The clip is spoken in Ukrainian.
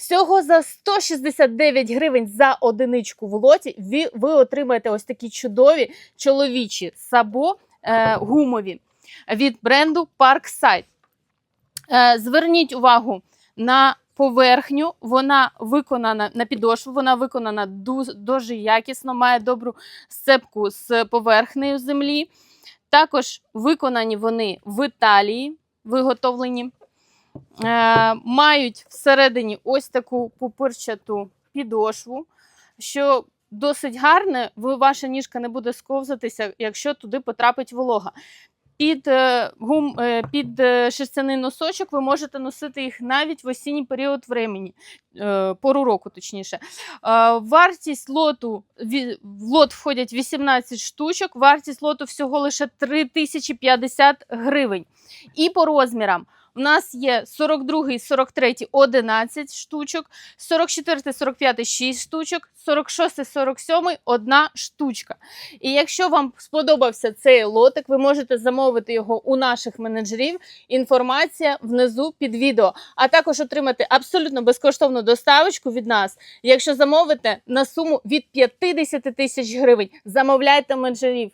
Всього за 169 гривень за одиничку в лоті ви, ви отримаєте ось такі чудові чоловічі сабо е, гумові від бренду Parkside. Е, зверніть увагу на поверхню, вона виконана на підошву, вона виконана дуже якісно, має добру сцепку з поверхнею землі. Також виконані вони в Італії, виготовлені. Е, мають всередині ось таку пупирчату підошву, що досить гарне, ваша ніжка не буде сковзатися, якщо туди потрапить волога. Під, е, гум, е, під шерстяний носочок ви можете носити їх навіть в осінній період времени, пору року, точніше. Вартість лоту в лот входять 18 штучок. Вартість лоту всього лише 3050 гривень. І по розмірам. У нас є 42, 43, 11 штучок, 44, 45, 6 штучок, 46, 47, 1 штучка. І якщо вам сподобався цей лотик, ви можете замовити його у наших менеджерів. Інформація внизу під відео, а також отримати абсолютно безкоштовну доставочку від нас. Якщо замовите на суму від 50 тисяч гривень, замовляйте менеджерів.